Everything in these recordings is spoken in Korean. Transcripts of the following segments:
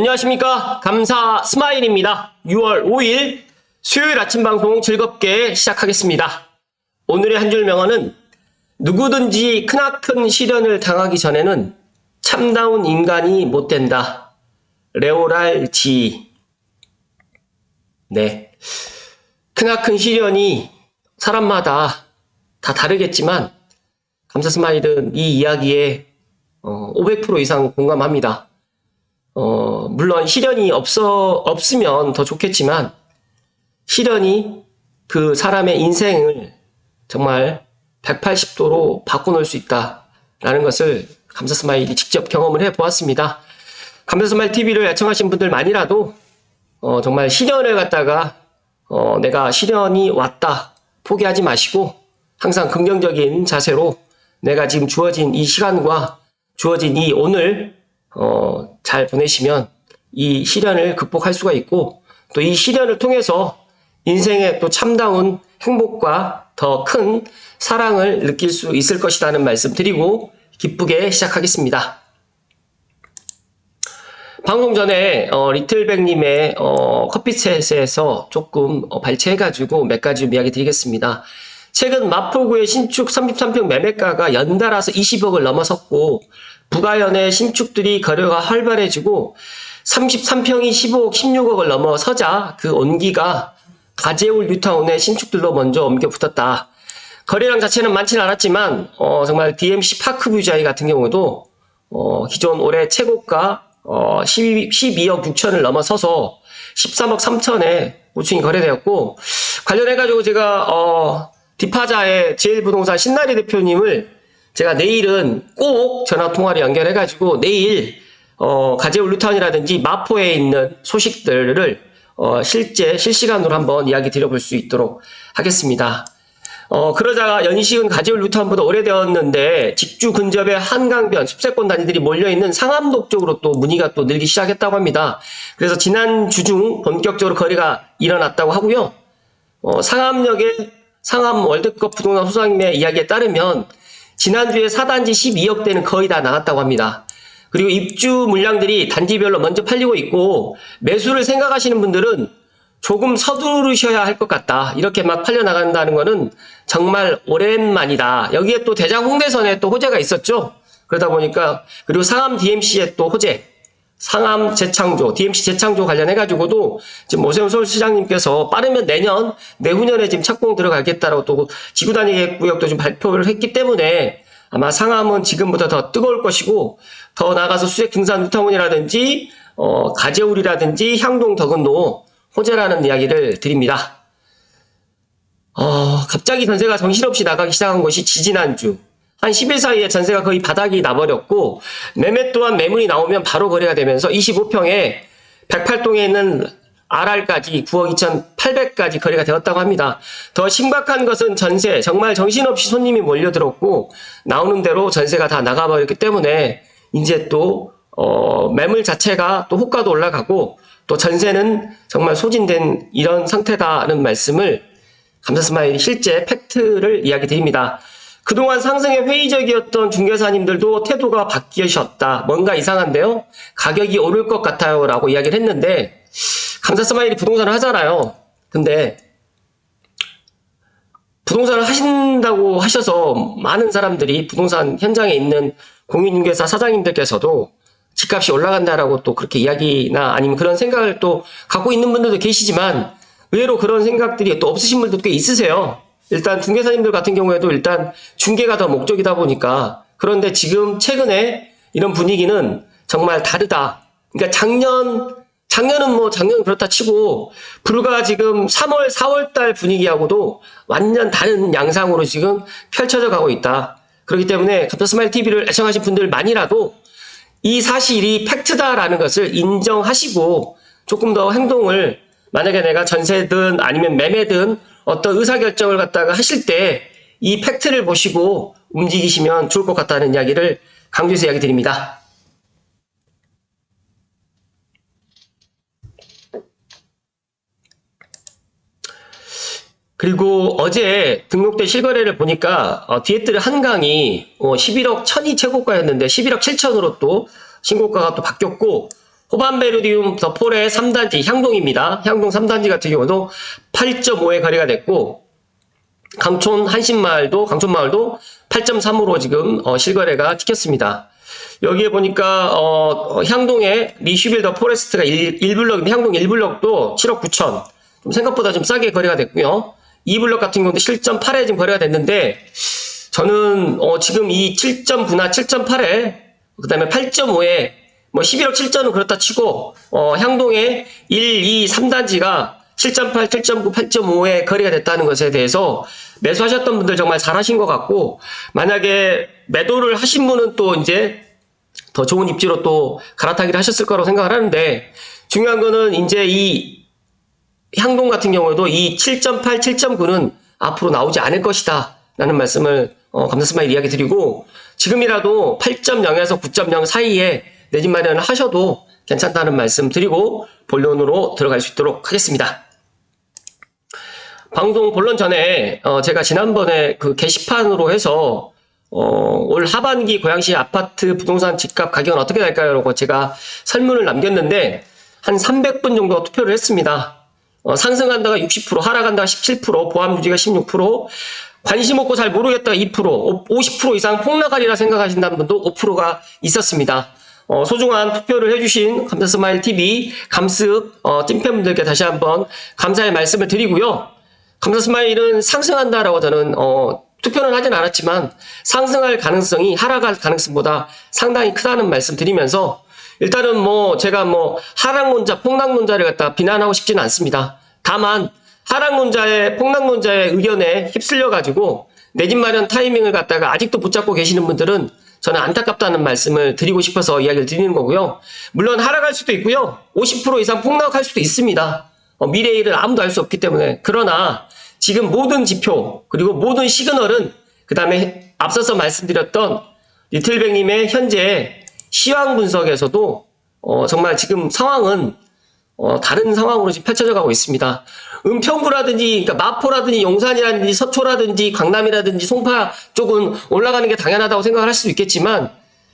안녕하십니까. 감사 스마일입니다. 6월 5일 수요일 아침 방송 즐겁게 시작하겠습니다. 오늘의 한 줄 명언은 누구든지 크나큰 시련을 당하기 전에는 참다운 인간이 못 된다. 레오랄 지. 네. 크나큰 시련이 사람마다 다 다르겠지만 감사 스마일은 이 이야기에 어, 500% 이상 공감합니다. 어, 물론 시련이 없어, 없으면 더 좋겠지만, 시련이 그 사람의 인생을 정말 180도로 바꿔놓을 수 있다라는 것을 감사 스마일이 직접 경험을 해 보았습니다. 감사 스마일 TV를 애청하신 분들만이라도, 어, 정말 시련을 갖다가, 어, 내가 시련이 왔다. 포기하지 마시고, 항상 긍정적인 자세로 내가 지금 주어진 이 시간과 주어진 이 오늘 어, 잘 보내시면 이 시련을 극복할 수가 있고 또 이 시련을 통해서 인생의 또 참다운 행복과 더 큰 사랑을 느낄 수 있을 것이라는 말씀 드리고 기쁘게 시작하겠습니다. 방송 전에 어, 리틀백님의 어, 커피챗에서 조금 어, 발췌해가지고 몇 가지 좀 이야기 드리겠습니다. 최근 마포구의 신축 33평 매매가가 연달아서 20억을 넘어섰고 부가연의 신축들이 거래가 활발해지고 33평이 15억, 16억을 넘어서자 그 온기가 가재울 뉴타운의 신축들로 먼저 옮겨 붙었다. 거래량 자체는 많지는 않았지만 어, 정말 DMC 파크뷰자이 같은 경우도 어, 기존 올해 최고가 어, 12, 12억 6천을 넘어서서 13억 3천에 보충이 거래되었고 관련해가지고 제가 어, 디파자의 제일부동산 신나리 대표님을 제가 내일은 꼭 전화 통화를 연결해 가지고 내일 어, 가재울 루타운이라든지 마포에 있는 소식들을 어, 실제 실시간으로 한번 이야기 드려볼 수 있도록 하겠습니다. 어, 그러다가 연식은 가재울 루타운보다 오래되었는데 직주 근접에 한강변 숲세권 단지들이 몰려있는 상암동 쪽으로 또 문의가 또 늘기 시작했다고 합니다. 그래서 지난 주 중 본격적으로 거래가 일어났다고 하고요. 어, 상암역의 상암 월드컵 부동산 소장님의 이야기에 따르면 지난주에 4단지 12억대는 거의 다 나갔다고 합니다. 그리고 입주 물량들이 단지별로 먼저 팔리고 있고 매수를 생각하시는 분들은 조금 서두르셔야 할 것 같다. 이렇게 막 팔려나간다는 거는 정말 오랜만이다. 여기에 또 대장 홍대선에 또 호재가 있었죠. 그러다 보니까 그리고 상암 DMC의 또 호재, 상암 재창조, DMC 재창조 관련해가지고도 지금 오세훈 서울시장님께서 빠르면 내년, 내후년에 지금 착공 들어가겠다라고 또 지구 단위 구역도 좀 발표를 했기 때문에 아마 상암은 지금보다 더 뜨거울 것이고 더 나가서 수색 등산 유타운이라든지 어, 가재울이라든지 향동 덕은도 호재라는 이야기를 드립니다. 어, 갑자기 전세가 정신없이 나가기 시작한 것이 지지난주. 한 10일 사이에 전세가 거의 바닥이 나버렸고, 매매 또한 매물이 나오면 바로 거래가 되면서 25평에 108동에 있는 RR까지 9억 2,800까지 거래가 되었다고 합니다. 더 심각한 것은 전세, 정말 정신없이 손님이 몰려들었고, 나오는 대로 전세가 다 나가버렸기 때문에, 이제 또, 어, 매물 자체가 또 호가도 올라가고, 또 전세는 정말 소진된 이런 상태다는 말씀을 감사 스마일 실제 팩트를 이야기 드립니다. 그동안 상승에 회의적이었던 중개사님들도 태도가 바뀌셨다. 뭔가 이상한데요? 가격이 오를 것 같아요. 라고 이야기를 했는데, 감사 스마일이 부동산을 하잖아요. 근데, 부동산을 하신다고 하셔서 많은 사람들이 부동산 현장에 있는 공인중개사 사장님들께서도 집값이 올라간다라고 또 그렇게 이야기나 아니면 그런 생각을 또 갖고 있는 분들도 계시지만 의외로 그런 생각들이 또 없으신 분들도 꽤 있으세요. 일단 중개사님들 같은 경우에도 일단 중개가 더 목적이다 보니까 그런데 지금 최근에 이런 분위기는 정말 다르다. 그러니까 작년 작년은 뭐 작년 그렇다 치고 불과 지금 3월 4월 달 분위기하고도 완전 다른 양상으로 지금 펼쳐져 가고 있다. 그렇기 때문에 갑자 스마일 TV를 애청하신 분들 만이라도 이 사실이 팩트다라는 것을 인정하시고 조금 더 행동을 만약에 내가 전세든 아니면 매매든 어떤 의사결정을 갖다가 하실 때 이 팩트를 보시고 움직이시면 좋을 것 같다는 이야기를 강조해서 이야기 드립니다. 그리고 어제 등록된 실거래를 보니까 어, 디에트르 한강이 어, 11억 1000이 최고가였는데 11억 7천으로 또 신고가가 또 바뀌었고 호반베르디움 더 폴의 3단지 향동입니다. 향동 3단지 같은 경우도 8.5에 거래가 됐고 강촌 한신마을도 강촌마을도 8.3으로 지금 어, 실거래가 찍혔습니다. 여기에 보니까 어, 어, 향동의 리슈빌 더 포레스트가 1, 1블럭인데 향동 1블럭도 7억 9천 좀 생각보다 좀 싸게 거래가 됐고요. 2블럭 같은 경우도 7.8에 지금 거래가 됐는데 저는 어, 지금 이 7.9나 7.8에 그 다음에 8.5에 뭐 11억 7천은 그렇다 치고 어, 향동의 1, 2, 3단지가 7.8, 7.9, 8.5에 거래가 됐다는 것에 대해서 매수하셨던 분들 정말 잘하신 것 같고 만약에 매도를 하신 분은 또 이제 더 좋은 입지로 또 갈아타기를 하셨을 거라고 생각을 하는데 중요한 거는 이제 이 향동 같은 경우에도 이 7.8, 7.9는 앞으로 나오지 않을 것이다. 라는 말씀을 어, 감사스마일 이야기 드리고 지금이라도 8.0에서 9.0 사이에 내 집 마련을 하셔도 괜찮다는 말씀 드리고 본론으로 들어갈 수 있도록 하겠습니다. 방송 본론 전에 어, 제가 지난번에 그 게시판으로 해서 어, 올 하반기 고양시 아파트 부동산 집값 가격은 어떻게 될까요? 라고 제가 설문을 남겼는데 한 300분 정도 투표를 했습니다. 어, 상승한다가 60%, 하락한다가 17%, 보합 유지가 16%, 관심 없고 잘 모르겠다가 2%, 50% 이상 폭락하리라 생각하신다는 분도 5%가 있었습니다. 어, 소중한 투표를 해주신 감사스마일 TV 감습 어, 찐팬분들께 다시 한번 감사의 말씀을 드리고요. 감사스마일은 상승한다라고 저는 어, 투표는 하진 않았지만 상승할 가능성이 하락할 가능성보다 상당히 크다는 말씀 드리면서 일단은 뭐 제가 뭐 하락론자, 폭락론자를 갖다 비난하고 싶지는 않습니다. 다만 하락론자의 폭락론자의 의견에 휩쓸려 가지고 내 집 마련 타이밍을 갖다가 아직도 붙잡고 계시는 분들은 저는 안타깝다는 말씀을 드리고 싶어서 이야기를 드리는 거고요. 물론 하락할 수도 있고요. 50% 이상 폭락할 수도 있습니다. 어, 미래의 일을 아무도 알 수 없기 때문에 그러나 지금 모든 지표 그리고 모든 시그널은 그 다음에 앞서서 말씀드렸던 리틀백님의 현재 시황 분석에서도 어, 정말 지금 상황은 어, 다른 상황으로 지금 펼쳐져 가고 있습니다. 은평구라든지, 그러니까 마포라든지, 용산이라든지, 서초라든지, 강남이라든지, 송파 쪽은 올라가는 게 당연하다고 생각을 할 수도 있겠지만,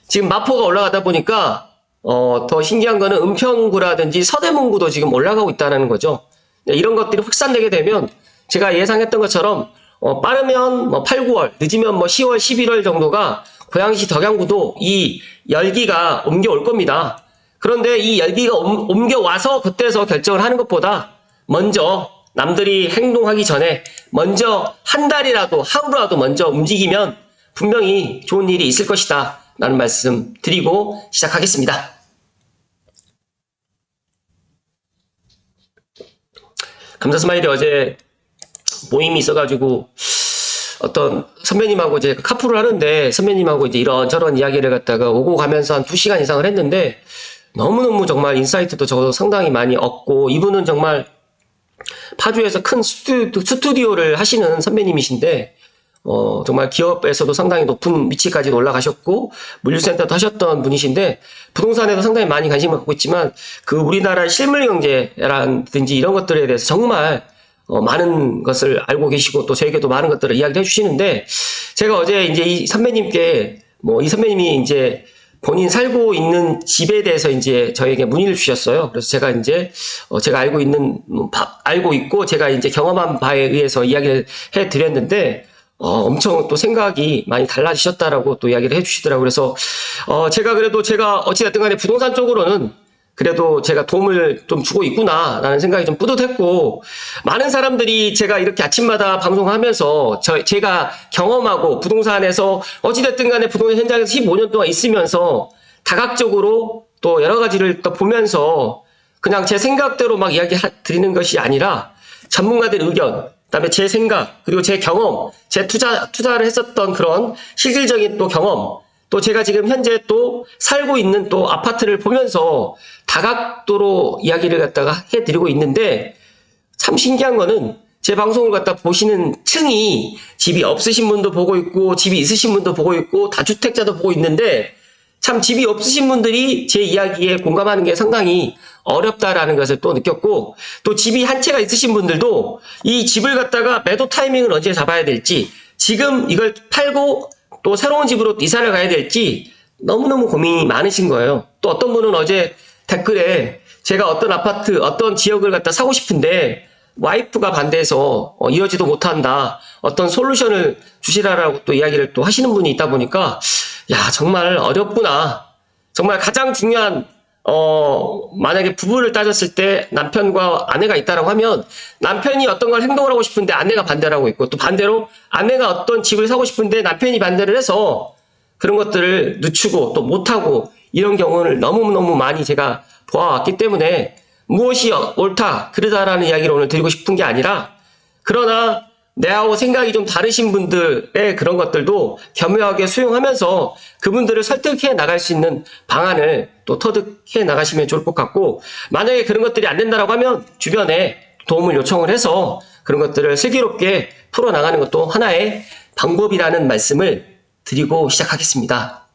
지금 마포가 올라가다 보니까, 어, 더 신기한 거는 은평구라든지 서대문구도 지금 올라가고 있다는 거죠. 네, 이런 것들이 확산되게 되면, 제가 예상했던 것처럼, 어, 빠르면 뭐 8, 9월, 늦으면 뭐 10월, 11월 정도가 고양시 덕양구도 이 열기가 옮겨올 겁니다. 그런데 이 열기가 옮- 옮겨와서 그때서 결정을 하는 것보다 먼저 남들이 행동하기 전에 먼저 한 달이라도 하루라도 먼저 움직이면 분명히 좋은 일이 있을 것이다. 라는 말씀 드리고 시작하겠습니다. 감사 스마일이 어제 모임이 있어가지고 어떤 선배님하고 이제 카풀을 하는데 선배님하고 이제 이런저런 이야기를 갖다가 오고 가면서 한두 시간 이상을 했는데 너무너무 정말 인사이트도 저도 상당히 많이 얻고 이분은 정말 파주에서 큰 스튜, 스튜디오 를 하시는 선배님이신데 어, 정말 기업에서도 상당히 높은 위치까지 올라가셨고 물류센터도 하셨던 분이신데 부동산에도 상당히 많이 관심을 갖고 있지만 그 우리나라의 실물 경제라든지 이런 것들에 대해서 정말 어, 많은 것을 알고 계시고 또 저에게도 많은 것들을 이야기를 해주시는데 제가 어제 이제 이 선배님께 뭐 이 선배님이 이제 본인 살고 있는 집에 대해서 이제 저에게 문의를 주셨어요. 그래서 제가 이제 어, 제가 알고 있는 뭐 바- 알고 있고 제가 이제 경험한 바에 의해서 이야기를 해 드렸는데 어, 엄청 또 생각이 많이 달라지셨다라고 또 이야기를 해 주시더라고요. 그래서 어, 제가 그래도 제가 어찌됐든 간에 부동산 쪽으로는 그래도 제가 도움을 좀 주고 있구나라는 생각이 좀 뿌듯했고 많은 사람들이 제가 이렇게 아침마다 방송하면서 저 제가 경험하고 부동산에서 어찌됐든 간에 부동산 현장에서 15년 동안 있으면서 다각적으로 또 여러 가지를 또 보면서 그냥 제 생각대로 막 이야기 하- 드리는 것이 아니라 전문가들 의견, 그다음에 제 생각, 그리고 제 경험, 제 투자 투자를 했었던 그런 실질적인 또 경험, 또 제가 지금 현재 또 살고 있는 또 아파트를 보면서 다각도로 이야기를 갖다가 해드리고 있는데 참 신기한 거는 제 방송을 갖다 보시는 층이 집이 없으신 분도 보고 있고 집이 있으신 분도 보고 있고 다주택자도 보고 있는데 참 집이 없으신 분들이 제 이야기에 공감하는 게 상당히 어렵다라는 것을 또 느꼈고 또 집이 한 채가 있으신 분들도 이 집을 갖다가 매도 타이밍을 언제 잡아야 될지 지금 이걸 팔고 또 새로운 집으로 이사를 가야 될지 너무너무 고민이 많으신 거예요. 또 어떤 분은 어제 댓글에 제가 어떤 아파트, 어떤 지역을 갖다 사고 싶은데 와이프가 반대해서 어, 이러지도 못한다. 어떤 솔루션을 주시라라고 또 이야기를 또 하시는 분이 있다 보니까 야 정말 어렵구나. 정말 가장 중요한 어 만약에 부부를 따졌을 때 남편과 아내가 있다라고 하면 남편이 어떤 걸 행동을 하고 싶은데 아내가 반대를 하고 있고 또 반대로 아내가 어떤 집을 사고 싶은데 남편이 반대를 해서 그런 것들을 늦추고 또 못하고 이런 경우를 너무너무 많이 제가 보아왔기 때문에 무엇이 옳다, 그르다라는 이야기를 오늘 드리고 싶은 게 아니라 그러나 내하고 생각이 좀 다르신 분들의 그런 것들도 겸허하게 수용하면서 그분들을 설득해 나갈 수 있는 방안을 또 터득해 나가시면 좋을 것 같고 만약에 그런 것들이 안 된다라고 하면 주변에 도움을 요청을 해서 그런 것들을 슬기롭게 풀어 나가는 것도 하나의 방법이라는 말씀을 드리고 시작하겠습니다.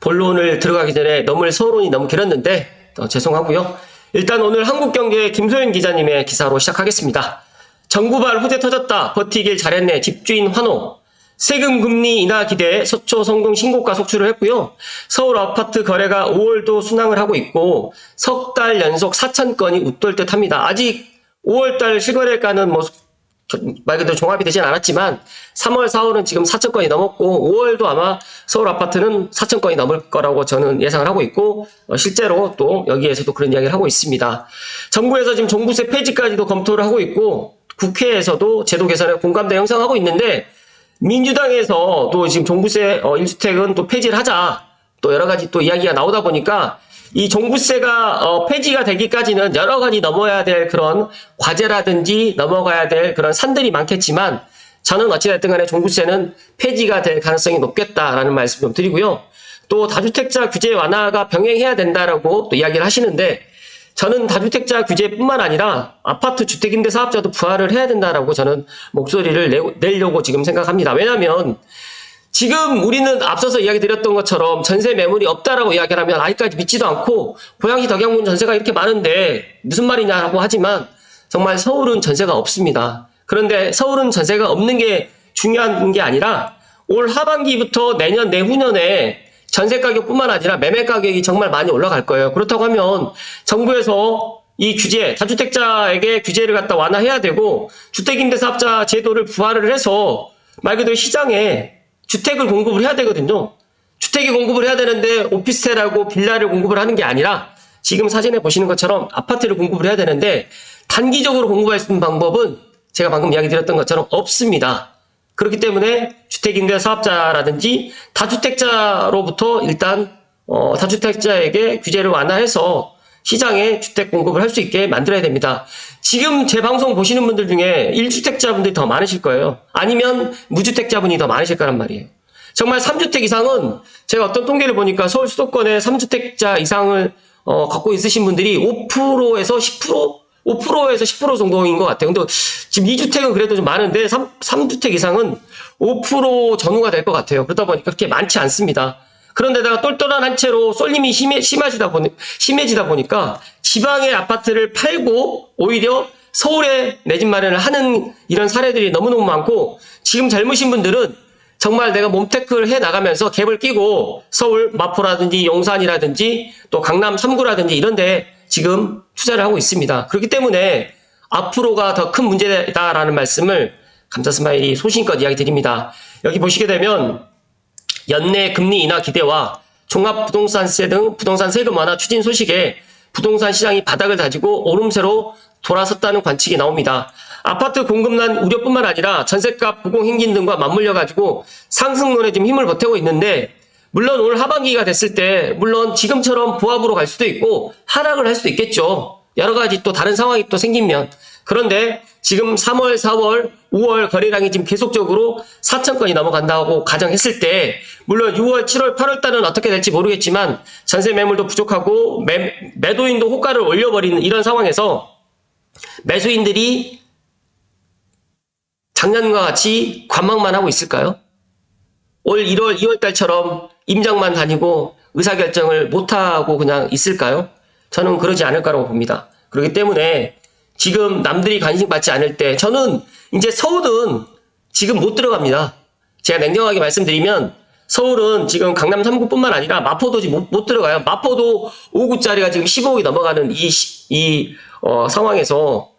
본론을 들어가기 전에 너무 서론이 너무 길었는데 어, 죄송하고요. 일단 오늘 한국 경제 김소연 기자님의 기사로 시작하겠습니다. 정부발 후대 터졌다. 버티길 잘했네. 집주인 환호. 세금 금리 인하 기대에 서초 성동 신고가 속출을 했고요. 서울 아파트 거래가 5월도 순항을 하고 있고 석 달 연속 4천 건이 웃돌 듯 합니다. 아직 5월달 실거래가는 뭐 말 그대로 종합이 되진 않았지만 3월, 4월은 지금 4천 건이 넘었고 5월도 아마 서울 아파트는 4천 건이 넘을 거라고 저는 예상을 하고 있고 어, 실제로 또 여기에서도 그런 이야기를 하고 있습니다. 정부에서 지금 종부세 폐지까지도 검토를 하고 있고 국회에서도 제도 개선에 공감대 형성하고 있는데 민주당에서 또 지금 종부세 어, 1주택은 또 폐지를 하자 또 여러 가지 또 이야기가 나오다 보니까 이 종부세가 어, 폐지가 되기까지는 여러 가지 넘어야 될 그런 과제라든지 넘어가야 될 그런 산들이 많겠지만 저는 어찌됐든 간에 종부세는 폐지가 될 가능성이 높겠다라는 말씀 좀 드리고요. 또 다주택자 규제 완화가 병행해야 된다라고 또 이야기를 하시는데 저는 다주택자 규제뿐만 아니라 아파트 주택임대 사업자도 부활을 해야 된다라고 저는 목소리를 내, 내려고 지금 생각합니다. 왜냐하면 지금 우리는 앞서서 이야기 드렸던 것처럼 전세 매물이 없다라고 이야기를 하면 아직까지 믿지도 않고 고양시 덕양군 전세가 이렇게 많은데 무슨 말이냐라고 하지만 정말 서울은 전세가 없습니다. 그런데 서울은 전세가 없는 게 중요한 게 아니라 올 하반기부터 내년 내후년에 전세 가격뿐만 아니라 매매 가격이 정말 많이 올라갈 거예요. 그렇다고 하면 정부에서 이 규제, 다주택자에게 규제를 갖다 완화해야 되고 주택임대사업자 제도를 부활을 해서 말 그대로 시장에 주택을 공급을 해야 되거든요. 주택이 공급을 해야 되는데 오피스텔하고 빌라를 공급을 하는 게 아니라 지금 사진에 보시는 것처럼 아파트를 공급을 해야 되는데 단기적으로 공급할 수 있는 방법은 제가 방금 이야기 드렸던 것처럼 없습니다. 그렇기 때문에 주택임대 사업자라든지 다주택자로부터 일단 어, 다주택자에게 규제를 완화해서 시장에 주택 공급을 할 수 있게 만들어야 됩니다. 지금 제 방송 보시는 분들 중에 1주택자분들이 더 많으실 거예요. 아니면 무주택자분이 더 많으실 거란 말이에요. 정말 3주택 이상은 제가 어떤 통계를 보니까 서울 수도권에 3주택자 이상을 어, 갖고 있으신 분들이 5%에서 10% 5%에서 10% 정도인 것 같아요. 근데 지금 2주택은 그래도 좀 많은데 3, 3주택 이상은 5% 전후가 될 것 같아요. 그러다 보니까 그렇게 많지 않습니다. 그런데다가 똘똘한 한 채로 쏠림이 심해, 심하시다 보니, 심해지다 보니까 지방의 아파트를 팔고 오히려 서울에 내 집 마련을 하는 이런 사례들이 너무너무 많고 지금 젊으신 분들은 정말 내가 몸테크를 해 나가면서 갭을 끼고 서울 마포라든지 용산이라든지 또 강남 3구라든지 이런 데 지금 투자를 하고 있습니다. 그렇기 때문에 앞으로가 더 큰 문제다라는 말씀을 감사 스마일이 소신껏 이야기 드립니다. 여기 보시게 되면 연내 금리 인하 기대와 종합 부동산세 등 부동산 세금 완화 추진 소식에 부동산 시장이 바닥을 다지고 오름세로 돌아섰다는 관측이 나옵니다. 아파트 공급난 우려뿐만 아니라 전세값 부공 행진 등과 맞물려 가지고 상승론에 지금 힘을 보태고 있는데 물론 올 하반기가 됐을 때 물론 지금처럼 보합으로 갈 수도 있고 하락을 할 수도 있겠죠. 여러 가지 또 다른 상황이 또 생기면 그런데 지금 3월, 4월, 5월 거래량이 지금 계속적으로 4천 건이 넘어간다고 가정했을 때 물론 6월, 7월, 8월 달은 어떻게 될지 모르겠지만 전세 매물도 부족하고 매, 매도인도 호가를 올려버리는 이런 상황에서 매수인들이 작년과 같이 관망만 하고 있을까요? 올 1월, 2월 달처럼 임장만 다니고 의사결정을 못하고 그냥 있을까요? 저는 그러지 않을 거라고 봅니다. 그렇기 때문에 지금 남들이 관심 받지 않을 때 저는 이제 서울은 지금 못 들어갑니다. 제가 냉정하게 말씀드리면 서울은 지금 강남 3구뿐만 아니라 마포도 못, 못 들어가요. 마포도 5구짜리가 지금 15억이 넘어가는 이, 시- 이 어, 상황에서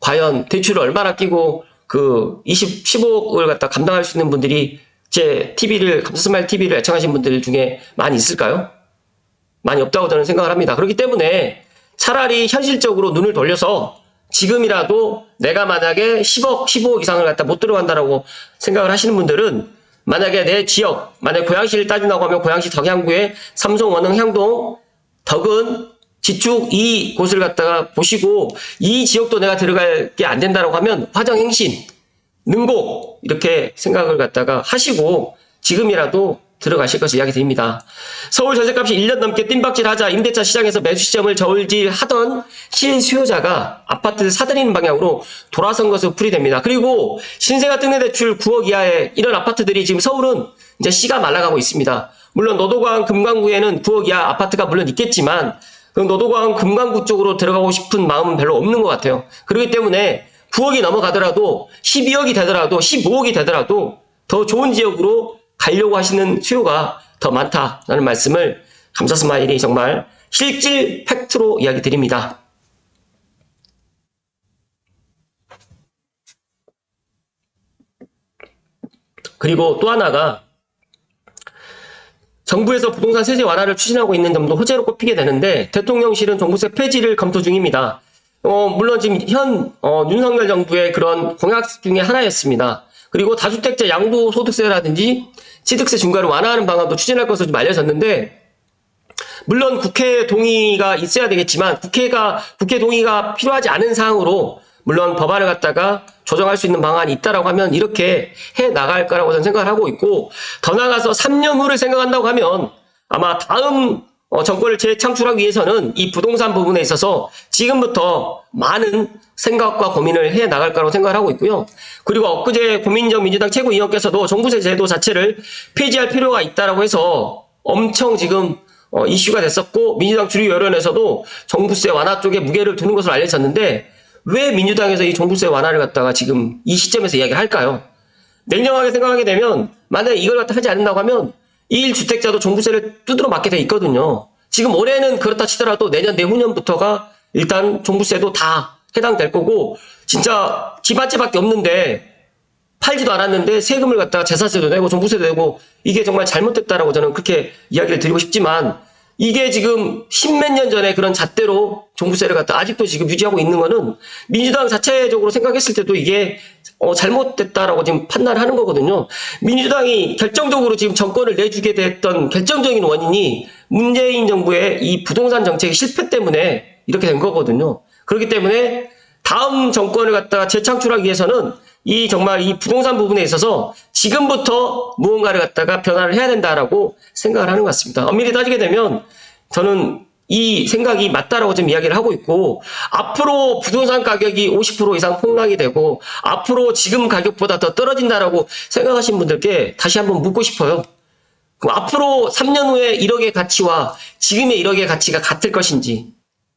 과연 대출을 얼마나 끼고 그 20, 15억을 갖다 감당할 수 있는 분들이 제 TV를, 감사스마일 TV를 애청하신 분들 중에 많이 있을까요? 많이 없다고 저는 생각을 합니다. 그렇기 때문에 차라리 현실적으로 눈을 돌려서 지금이라도 내가 만약에 10억, 15억 이상을 갖다 못 들어간다라고 생각을 하시는 분들은 만약에 내 지역, 만약에 고양시를 따진다고 하면 고양시 덕양구의 삼성, 원흥, 향동, 덕은, 지축 이 곳을 갖다가 보시고 이 지역도 내가 들어갈 게 안 된다라고 하면 화정 행신, 능곡 이렇게 생각을 갖다가 하시고 지금이라도 들어가실 것을 이야기 드립니다. 서울 전세값이 1년 넘게 뜀박질하자 임대차 시장에서 매수 시점을 저울질하던 실수요자가 아파트를 사들이는 방향으로 돌아선 것으로 풀이됩니다. 그리고 신생아 특례 대출 9억 이하의 이런 아파트들이 지금 서울은 이제 씨가 말라가고 있습니다. 물론 노도광 금강구에는 9억 이하 아파트가 물론 있겠지만 그 노도광 금강구 쪽으로 들어가고 싶은 마음은 별로 없는 것 같아요. 그렇기 때문에 9억이 넘어가더라도 12억이 되더라도 15억이 되더라도 더 좋은 지역으로 가려고 하시는 수요가 더 많다라는 말씀을 감사 스마일이 정말 실질 팩트로 이야기 드립니다. 그리고 또 하나가 정부에서 부동산 세제 완화를 추진하고 있는 점도 호재로 꼽히게 되는데 대통령실은 종부세 폐지를 검토 중입니다. 어, 물론 지금 현 어, 윤석열 정부의 그런 공약 중에 하나였습니다. 그리고 다주택자 양도소득세라든지 취득세 중과를 완화하는 방안도 추진할 것으로 좀 알려졌는데 물론 국회 동의가 있어야 되겠지만 국회가 국회 동의가 필요하지 않은 사항으로 물론 법안을 갖다가 조정할 수 있는 방안이 있다라고 하면 이렇게 해 나갈 거라고 저는 생각을 하고 있고 더 나아가서 3년 후를 생각한다고 하면 아마 다음 어, 정권을 재창출하기 위해서는 이 부동산 부분에 있어서 지금부터 많은 생각과 고민을 해 나갈 거라고 생각을 하고 있고요. 그리고 엊그제 고민정 민주당 최고위원께서도 종부세 제도 자체를 폐지할 필요가 있다라고 해서 엄청 지금 어, 이슈가 됐었고 민주당 주류 여론에서도 종부세 완화 쪽에 무게를 두는 것으로 알려졌는데 왜 민주당에서 이 종부세 완화를 갖다가 지금 이 시점에서 이야기를 할까요? 냉정하게 생각하게 되면 만약에 이걸 갖다 하지 않는다고 하면 1주택자도 종부세를 두드러 맞게 돼 있거든요. 지금 올해는 그렇다 치더라도 내년 내후년부터가 일단 종부세도 다 해당될 거고 진짜 집한 채밖에 없는데 팔지도 않았는데 세금을 갖다가 재산세도 내고 종부세도 내고 이게 정말 잘못됐다라고 저는 그렇게 이야기를 드리고 싶지만 이게 지금 십몇 년 전에 그런 잣대로 종부세를 갖다 아직도 지금 유지하고 있는 거는 민주당 자체적으로 생각했을 때도 이게 어, 잘못됐다라고 지금 판단하는 거거든요. 민주당이 결정적으로 지금 정권을 내주게 됐던 결정적인 원인이 문재인 정부의 이 부동산 정책의 실패 때문에 이렇게 된 거거든요. 그렇기 때문에 다음 정권을 갖다가 재창출하기 위해서는 이 정말 이 부동산 부분에 있어서 지금부터 무언가를 갖다가 변화를 해야 된다라고 생각을 하는 것 같습니다. 엄밀히 따지게 되면 저는 이 생각이 맞다라고 지금 이야기를 하고 있고 앞으로 부동산 가격이 50% 이상 폭락이 되고 앞으로 지금 가격보다 더 떨어진다라고 생각하신 분들께 다시 한번 묻고 싶어요. 그럼 앞으로 3년 후에 1억의 가치와 지금의 1억의 가치가 같을 것인지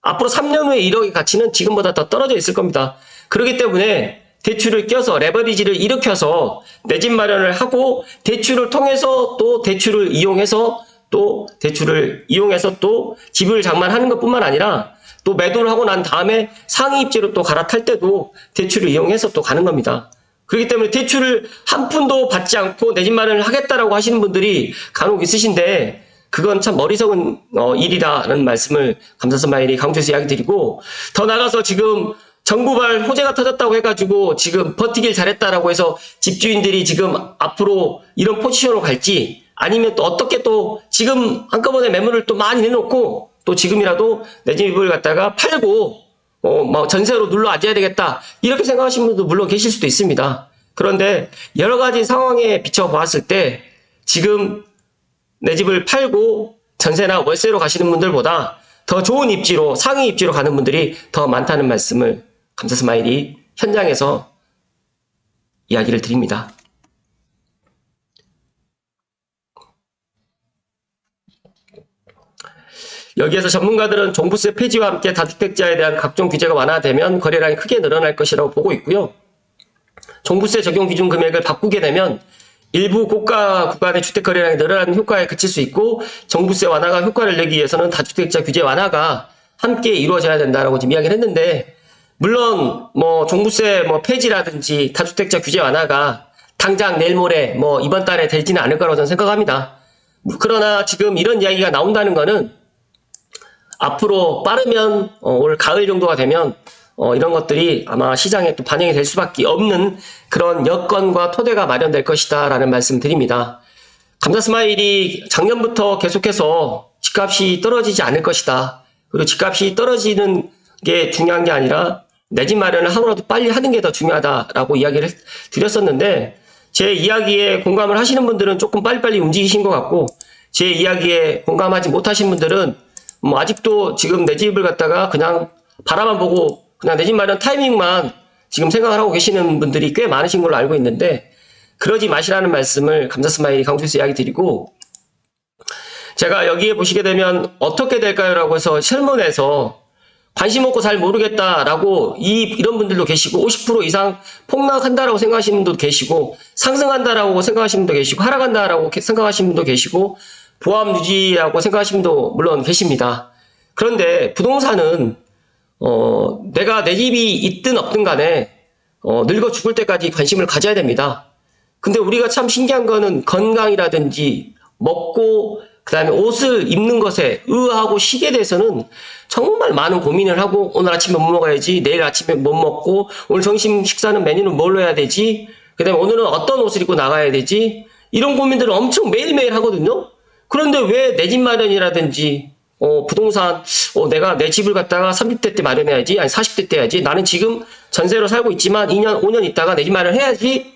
앞으로 3년 후에 1억의 가치는 지금보다 더 떨어져 있을 겁니다. 그렇기 때문에 대출을 껴서 레버리지를 일으켜서 내 집 마련을 하고 대출을 통해서 또 대출을 이용해서 또 대출을 이용해서 또 집을 장만하는 것뿐만 아니라 또 매도를 하고 난 다음에 상위 입지로 또 갈아탈 때도 대출을 이용해서 또 가는 겁니다. 그렇기 때문에 대출을 한 푼도 받지 않고 내 집 마련을 하겠다라고 하시는 분들이 간혹 있으신데 그건 참 어리석은 어, 일이라는 말씀을 감사스마일이 강조해서 이야기 드리고 더 나가서 지금 정부발 호재가 터졌다고 해가지고 지금 버티길 잘했다라고 해서 집주인들이 지금 앞으로 이런 포지션으로 갈지 아니면 또 어떻게 또 지금 한꺼번에 매물을 또 많이 내놓고 또 지금이라도 내 집을 갖다가 팔고 어, 뭐 전세로 눌러 앉아야 되겠다 이렇게 생각하시는 분도 물론 계실 수도 있습니다. 그런데 여러 가지 상황에 비춰 보았을 때 지금 내 집을 팔고 전세나 월세로 가시는 분들보다 더 좋은 입지로 상위 입지로 가는 분들이 더 많다는 말씀을 감사 스마일이 현장에서 이야기를 드립니다. 여기에서 전문가들은 종부세 폐지와 함께 다주택자에 대한 각종 규제가 완화되면 거래량이 크게 늘어날 것이라고 보고 있고요. 종부세 적용 기준 금액을 바꾸게 되면 일부 고가 구간의 주택 거래량이 늘어나는 효과에 그칠 수 있고 정부세 완화가 효과를 내기 위해서는 다주택자 규제 완화가 함께 이루어져야 된다라고 지금 이야기를 했는데 물론 뭐 종부세 뭐 폐지라든지 다주택자 규제 완화가 당장 내일 모레 뭐 이번 달에 되지는 않을 거라고 저는 생각합니다. 그러나 지금 이런 이야기가 나온다는 거는 앞으로 빠르면 어, 올 가을 정도가 되면 어, 이런 것들이 아마 시장에 또 반영이 될 수밖에 없는 그런 여건과 토대가 마련될 것이다 라는 말씀 드립니다. 감자 스마일이 작년부터 계속해서 집값이 떨어지지 않을 것이다. 그리고 집값이 떨어지는 게 중요한 게 아니라 내 집 마련을 하루라도 빨리 하는 게 더 중요하다라고 이야기를 했- 드렸었는데 제 이야기에 공감을 하시는 분들은 조금 빨리빨리 움직이신 것 같고 제 이야기에 공감하지 못하신 분들은 뭐 아직도 지금 내 집을 갖다가 그냥 바라만 보고 그냥 내 집 마련 타이밍만 지금 생각을 하고 계시는 분들이 꽤 많으신 걸로 알고 있는데 그러지 마시라는 말씀을 감자 스마일이 강조해서 이야기 드리고 제가 여기에 보시게 되면 어떻게 될까요 라고 해서 설문에서 관심 없고 잘 모르겠다라고 이 이런 분들도 계시고 50% 이상 폭락한다라고 생각하시는 분도 계시고 상승한다라고 생각하시는 분도 계시고 하락한다라고 게- 생각하시는 분도 계시고 보합 유지라고 생각하시는 분도 물론 계십니다. 그런데 부동산은 어, 내가 내 집이 있든 없든 간에 어, 늙어 죽을 때까지 관심을 가져야 됩니다. 근데 우리가 참 신기한 거는 건강이라든지 먹고 그 다음에 옷을 입는 것에 의하고 식에 대해서는 정말 많은 고민을 하고 오늘 아침에 뭐 먹어야지 내일 아침에 뭐 먹고 오늘 점심 식사는 메뉴는 뭘로 해야 되지 그 다음에 오늘은 어떤 옷을 입고 나가야 되지 이런 고민들을 엄청 매일매일 하거든요. 그런데 왜 내 집 마련이라든지 어, 부동산, 어, 내가 내 집을 갖다가 30대 때 마련해야지, 아니 40대 때 해야지. 나는 지금 전세로 살고 있지만 2년, 5년 있다가 내 집 마련해야지.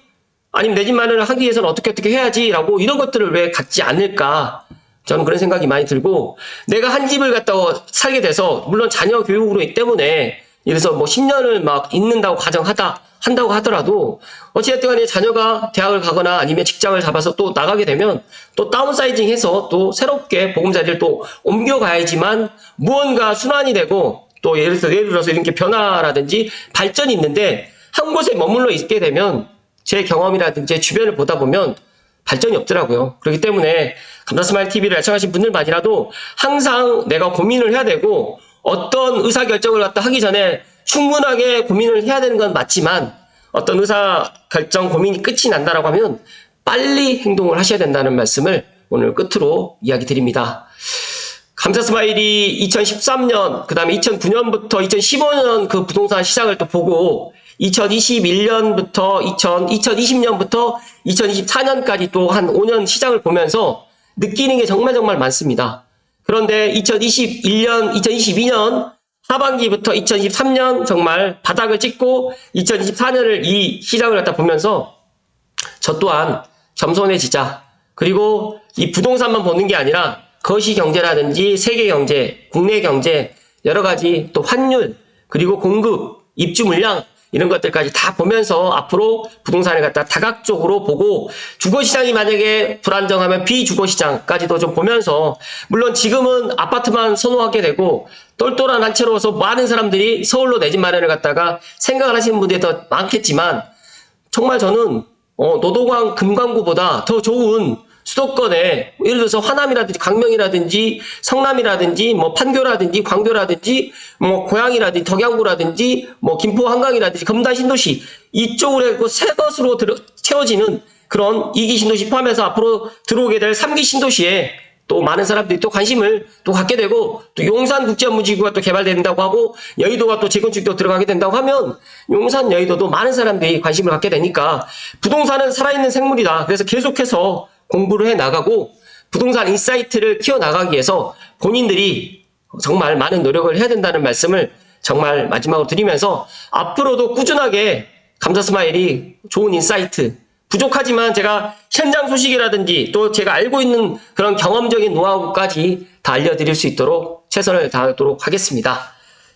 아니면 내 집 마련을 하기 위해서는 어떻게 어떻게 해야지라고 이런 것들을 왜 갖지 않을까? 저는 그런 생각이 많이 들고 내가 한 집을 갖다가 살게 돼서 물론 자녀 교육으로 때문에 이래서 뭐 10년을 막 있는다고 가정하다 한다고 하더라도 어찌됐든 간에 자녀가 대학을 가거나 아니면 직장을 잡아서 또 나가게 되면 또 다운사이징 해서 또 새롭게 보금자리를 또 옮겨가야지만 무언가 순환이 되고 또 예를 들어서 예를 들어서 이렇게 변화라든지 발전이 있는데 한 곳에 머물러 있게 되면 제 경험이라든지 제 주변을 보다 보면 발전이 없더라고요. 그렇기 때문에 감자스마일 TV를 애청하신 분들만이라도 항상 내가 고민을 해야 되고 어떤 의사 결정을 갖다 하기 전에 충분하게 고민을 해야 되는 건 맞지만 어떤 의사 결정 고민이 끝이 난다라고 하면 빨리 행동을 하셔야 된다는 말씀을 오늘 끝으로 이야기 드립니다. 감자 스마일이 2013년, 그 다음에 2009년부터 2015년 그 부동산 시장을 또 보고 2021년부터 2000, 2020년부터 2024년까지 또 한 5년 시장을 보면서 느끼는 게 정말 정말 많습니다. 그런데 2021년, 2022년 하반기부터 2023년 정말 바닥을 찍고 2024년을 이 시장을 갖다 보면서 저 또한 겸손해지자. 그리고 이 부동산만 보는 게 아니라 거시 경제라든지 세계 경제, 국내 경제, 여러 가지 또 환율, 그리고 공급, 입주 물량, 이런 것들까지 다 보면서 앞으로 부동산을 갖다 다각적으로 보고 주거시장이 만약에 불안정하면 비주거시장까지도 좀 보면서 물론 지금은 아파트만 선호하게 되고 똘똘한 한 채로서 많은 사람들이 서울로 내 집 마련을 갖다가 생각을 하시는 분들이 더 많겠지만 정말 저는 어, 노도광 금광구보다 더 좋은 수도권에 예를 들어서 화남이라든지 강명이라든지 성남이라든지 뭐 판교라든지 광교라든지 뭐 고양이라든지 덕양구라든지 뭐 김포 한강이라든지 검단 신도시 이쪽으로 해고 새 것으로 들어, 채워지는 그런 이기 신도시 포함해서 앞으로 들어오게 될 삼기 신도시에 또 많은 사람들이 또 관심을 또 갖게 되고 또 용산 국제업무지구가 또 개발된다고 하고 여의도가 또 재건축도 들어가게 된다고 하면 용산 여의도도 많은 사람들이 관심을 갖게 되니까 부동산은 살아있는 생물이다. 그래서 계속해서 공부를 해 나가고 부동산 인사이트를 키워 나가기 위해서 본인들이 정말 많은 노력을 해야 된다는 말씀을 정말 마지막으로 드리면서 앞으로도 꾸준하게 감자 스마일이 좋은 인사이트 부족하지만 제가 현장 소식이라든지 또 제가 알고 있는 그런 경험적인 노하우까지 다 알려드릴 수 있도록 최선을 다하도록 하겠습니다.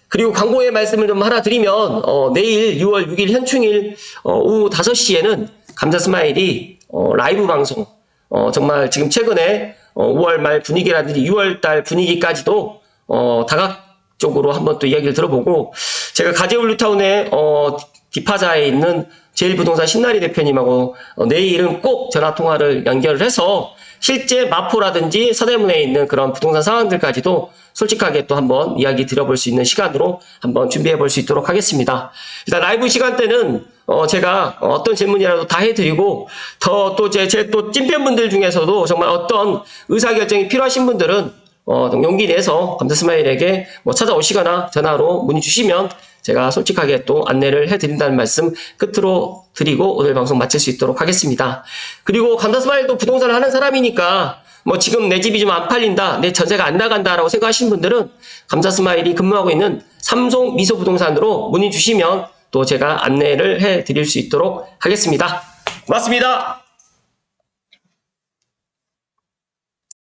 그리고 광고의 말씀을 좀 하나 드리면 어, 내일 6월 6일 현충일 어, 오후 5시에는 감자 스마일이 어, 라이브 방송 어, 정말 지금 최근에 어, 5월 말 분위기라든지 6월 달 분위기까지도 어, 다각적으로 한번 또 이야기를 들어보고 제가 가재울류타운의 어, 디파자에 있는 제일부동산 신나리 대표님하고 어, 내일은 꼭 전화 통화를 연결을 해서 실제 마포라든지 서대문에 있는 그런 부동산 상황들까지도 솔직하게 또 한번 이야기 드려볼 수 있는 시간으로 한번 준비해 볼 수 있도록 하겠습니다. 일단 라이브 시간 때는 어, 제가 어떤 질문이라도 다 해드리고 더 또 제 제또 찐팬분들 중에서도 정말 어떤 의사결정이 필요하신 분들은 어, 용기 내서 감사 스마일에게 뭐 찾아오시거나 전화로 문의 주시면 제가 솔직하게 또 안내를 해드린다는 말씀 끝으로 드리고 오늘 방송 마칠 수 있도록 하겠습니다. 그리고 감사 스마일도 부동산을 하는 사람이니까 뭐 지금 내 집이 좀 안 팔린다, 내 전세가 안 나간다라고 생각하시는 분들은 감사 스마일이 근무하고 있는 삼성 미소 부동산으로 문의 주시면 또 제가 안내를 해 드릴 수 있도록 하겠습니다. 고맙습니다.